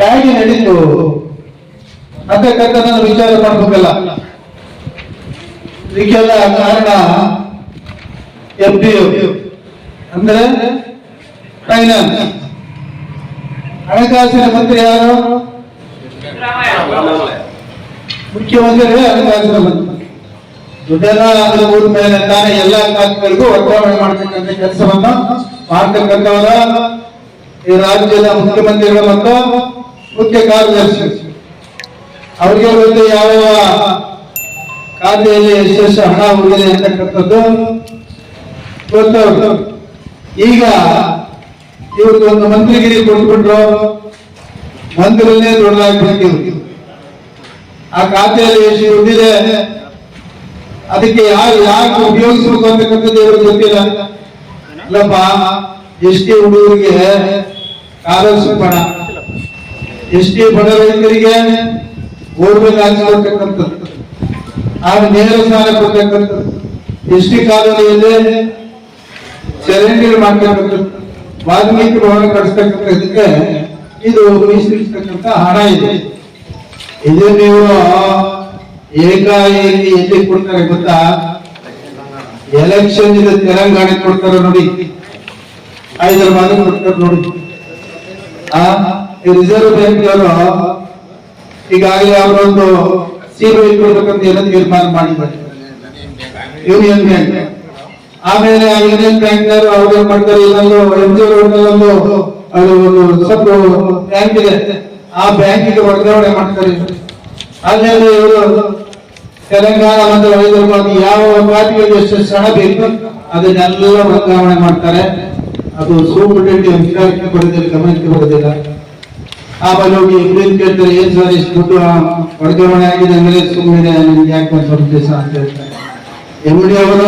ಹೇಗೆ ನಡೀತು? ಅದಕ್ಕಂತ ನಾನು ವಿಚಾರ ಮಾಡ್ಬೇಕಲ್ಲ. ಇದಕ್ಕೆಲ್ಲ ಕಾರಣ ಎಫ್ ಡಿ ಅಂದ್ರೆ ಫೈನಾನ್ಸ್ ಹಣಕಾಸಿನ ಮಂತ್ರಿ ಯಾರು? ಮುಖ್ಯಮಂತ್ರಿ ಹಣಕಾಸಿನ ಮಂತ್ರಿ. ದುಡ್ಡೆಲ್ಲ ಅದರ ಊರ ಮೇಲೆ ತಾನೇ ಎಲ್ಲಾ ಖಾತೆಗಳಿಗೂ ವರ್ಗಾವಣೆ ಮಾಡ್ತಕ್ಕಂತ ಕೆಲಸವನ್ನು ಮಾಡ್ತಕ್ಕಂಥವರ ಈ ರಾಜ್ಯದ ಮುಖ್ಯಮಂತ್ರಿಗಳು ಮತ್ತು ಮುಖ್ಯ ಕಾರ್ಯದರ್ಶಿ. ಅವರಿಗೆ ಗೊತ್ತು ಯಾವ ಯಾವ ಖಾತೆಯಲ್ಲಿ ಎಷ್ಟೆಷ್ಟು ಹಣ ಹೋಗಿದೆ ಅಂತಕ್ಕಂಥದ್ದು ಗೊತ್ತಾಗ್ತದೆ ಈಗ ಇವತ್ತು ಒಂದು ಮಂತ್ರಿಗಿರಿ ಕೊಟ್ಬಿಟ್ರು. ಮಂತ್ರಿನೇ ದೊಡ್ಡದಾಗಿ ಆ ಖಾತೆಯಲ್ಲಿ ಎಷ್ಟು ದುಡ್ಡಿದೆ? ಅದಕ್ಕೆ ಯಾರು ಯಾಕೆ ಉಪಯೋಗಿಸ್ಬೇಕು ಅಂತಕ್ಕಂಥದ್ದು ಇವರು ಗೊತ್ತಿಲ್ಲ. ಅಲ್ಲಪ್ಪ ಎಷ್ಟೇ ಹುಡುಗರಿಗೆ ಸ್ಕಾಲರ್ಶಿಪ್ ಬಡ ಎಷ್ಟೇ ಬಡ ರೈತರಿಗೆ ಗೋರ್ಮೆಂಟ್ ಆಗಿ ಕೊಡ್ತಕ್ಕಂಥದ್ದು. ಆಗ ನೇರ ಸಾಲ ಕೊಡ್ತಕ್ಕಂಥದ್ದು. ಎಷ್ಟೇ ಕಾಲೋನಿಯಲ್ಲಿ ಚರಂಡಿ ಮಾಡ್ತಕ್ಕಂಥದ್ದು. ವಾಲ್ಮೀಕಿ ಭವನ ಕಟ್ಟಿಸ್ತಕ್ಕಂಥದಕ್ಕೆ ಇದು ಮೀಸಲಿರ್ತಕ್ಕಂಥ ಹಣ ಇದೆ. ಇದು ನೀವು ಏಕಾಏಕಿ ಎಲ್ಲಿ ಕೊಡ್ತಾರೆ ಗೊತ್ತಾ? ಎಲೆಕ್ಷನ್ ಇದೆ ತೆಲಂಗಾಣ ಕೊಡ್ತಾರೆ ನೋಡಿ. ಹೈದರಾಬಾದ್ ಕೊಡ್ತಾರೆ ನೋಡಿ. ಆ ರಿಸರ್ವ್ ಬ್ಯಾಂಕ್ ಅವರು ಈಗಾಗಲೇ ಅವರೊಂದು ಸಿಬಿಐ ಕೊಡ್ಬೇಕಂತ ಏನೋ ತೀರ್ಮಾನ ಮಾಡಿದ್ದಾರೆ. ಯೂನಿಯನ್ ಬ್ಯಾಂಕ್ ಆಮೇಲೆ ಯೂನಿಯನ್ ಬ್ಯಾಂಕ್ ಅವ್ರು ಏನ್ ಮಾಡ್ತಾರೆ? ಇಲ್ಲೊಂದು ಎಂ ಜಿ ರೋಡ್ನಲ್ಲೊಂದು ಅದು ಒಂದು ಸ್ವಲ್ಪ ಬ್ಯಾಂಕ್ ಇದೆ. ಆ ಬ್ಯಾಂಕಿಗೆ ವರ್ಗಾವಣೆ ಮಾಡ್ತಾರೆ ಆಮೇಲೆ ಇವರು ತೆಲಂಗಾಣ ಮತ್ತು ಹೈದರಾಬಾದ್ ಯಾವ ಪಾರ್ಟಿಗೆ ಎಷ್ಟು ಹಣ ಬೇಕು, ಅದನ್ನೆಲ್ಲ ವರ್ಗಾವಣೆ ಮಾಡ್ತಾರೆ. ಅದು ಸೂಪರ್ಟೆಂಟ್ ಅಧಿಕಾರಕ್ಕೆ ಬರೋದಿಲ್ಲ ಗಮನಕ್ಕೆ ಬರೋದಿಲ್ಲ ಆಮೇಲೆ ಹೋಗಿ ಇವ್ರೇನ್ ಕೇಳ್ತಾರೆ, ಏನ್ ಸರ್ ಇಷ್ಟು ದುಡ್ಡು ವರ್ಗಾವಣೆ ಆಗಿದೆ ಅಂದ್ರೆ ಸುಮ್ಮನೆ ಯಾಕೆ ಸ್ವಲ್ಪ ಅಂತ ಹೇಳ್ತಾರೆ. ಎಂ ಡಿ ಅವರ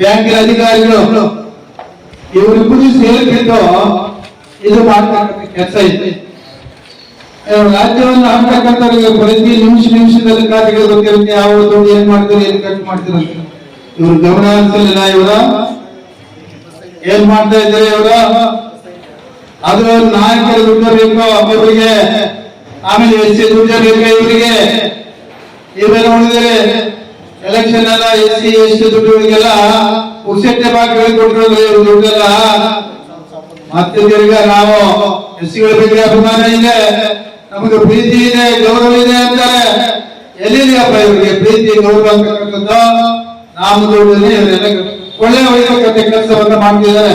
ಬ್ಯಾಂಕಿನ ಅಧಿಕಾರಿಗಳು ಇವರಿಬ್ಬರು ಸೇರ್ಕೊಂಡು ಇದು ಮಾಡ್ತಕ್ಕಂಥ ಕೆಲಸ ಇದೆ. ರಾಜ್ಯವನ್ನು ಹಾಕ್ತಕ್ಕಂಥ ಪ್ರತಿ ನಿಮಿಷ ನಿಮಿಷದಲ್ಲಿ ಖಾತೆಗೆ ಗೊತ್ತಿರುತ್ತೆ ಯಾವ ದುಡ್ಡು ಏನ್ ಮಾಡ್ತೀರಿ, ಏನ್ ಖರ್ಚು ಮಾಡ್ತಾರೆ ಇವ್ರ ಗಮನ ಹರಿಸಲಿಲ್ಲ ಇವರ. ಏನ್ ಮಾಡ್ತಾ ಇದ್ದಾರೆ ಇವರ? ಅದು ನಾಯಕರ ದುಡ್ಡು ಬೇಕು ಒಬ್ಬೊಬ್ಬರಿಗೆ ಆಮೇಲೆ ಎಷ್ಟೇ ದುಡ್ಡು ಬೇಕು ಇವರಿಗೆ. ಇವೆಲ್ಲ ನೋಡಿದರೆ ಎಲೆಕ್ಷನ್ ಎಲ್ಲ ಎಸ್ ಸಿ ಎಸ್ ಟಿ ದುಡ್ಡುಗಳಿಗೆಲ್ಲ ಉಸೆಟ್ಟೆ ಬಾಕಿ ಕೊಟ್ಟಿರೋದು ಇವ್ರ ದುಡ್ಡೆಲ್ಲ. ಮತ್ತೆ ತಿರ್ಗ ನಾವು ಎಸ್ ಸಿಗಳ ಬಗ್ಗೆ ಅಭಿಮಾನ ಇದೆ, ನಮಗೆ ಪ್ರೀತಿ ಇದೆ, ಗೌರವ ಇದೆ ಅಂತಾರೆ. ಎಲ್ಲಿದೆಯಪ್ಪ ಇವರಿಗೆ ಪ್ರೀತಿ, ಗೌರವ ಅಂತಕ್ಕಂಥದ್ದು ನಮ್ಮ ದುಡ್ಡಲ್ಲಿ ಇವರೆಲ್ಲ ಒಳ್ಳೆ ಒಳ್ಳೆ ಕೆಲಸವನ್ನ ಮಾಡ್ತಿದ್ದಾರೆ.